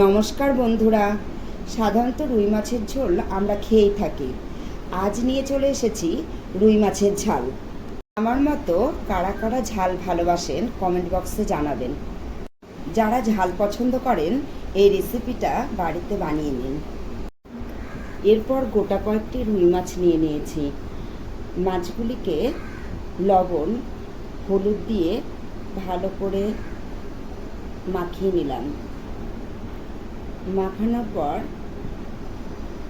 নমস্কার বন্ধুরা। সাধারণত রুই মাছের ঝোল আমরা খেয়েই থাকি। আজ নিয়ে চলে এসেছি রুই মাছের ঝাল। আমার মতো কারা কারা ঝাল ভালোবাসেন কমেন্ট বক্সে জানাবেন। যারা ঝাল পছন্দ করেন, এই রেসিপিটা বাড়িতে বানিয়ে নিন। এরপর গোটা কয়েকটি রুই মাছ নিয়ে নিয়েছি। মাছগুলিকে লবণ, হলুদ দিয়ে ভালো করে মাখিয়ে নিলাম। মাখানোর পর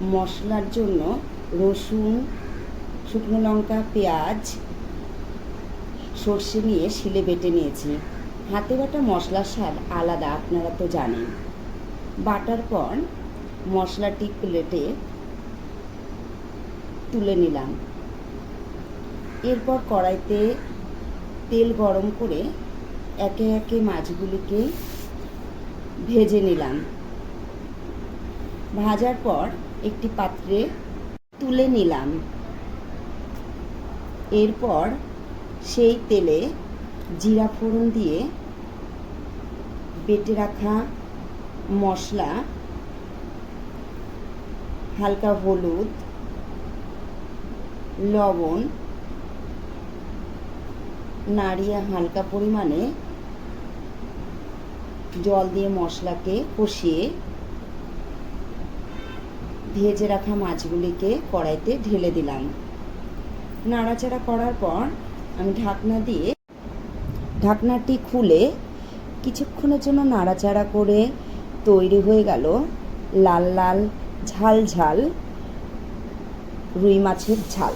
মশলার জন্য রসুন, শুকনো লঙ্কা, পেঁয়াজ, সর্ষে নিয়ে শিলে বেটে নিয়েছি। হাতে বাটা মশলার স্বাদ আলাদা, আপনারা তো জানেন। বাটার পর মশলাটি প্লেটে তুলে নিলাম। এরপর কড়াইতে তেল গরম করে একে একে মাছগুলিকে ভেজে নিলাম। ভাজার পর একটি পাত্রে তুলে নিলাম। এরপর সেই তেলে জিরা ফোড়ন দিয়ে বেটে রাখা মশলা, হালকা হলুদ, লবণ, নাড়িয়ে হালকা পরিমাণে জল দিয়ে মশলাকে কষিয়ে ভেজে রাখা মাছগুলিকে কড়াইতে ঢেলে দিলাম। নাড়াচাড়া করার পর আমি ঢাকনা দিয়ে ঢাকনাটি খুলে কিছুক্ষণের জন্য নাড়াচাড়া করে তৈরি হয়ে গেল লাল লাল ঝাল ঝাল রুই মাছের ঝাল।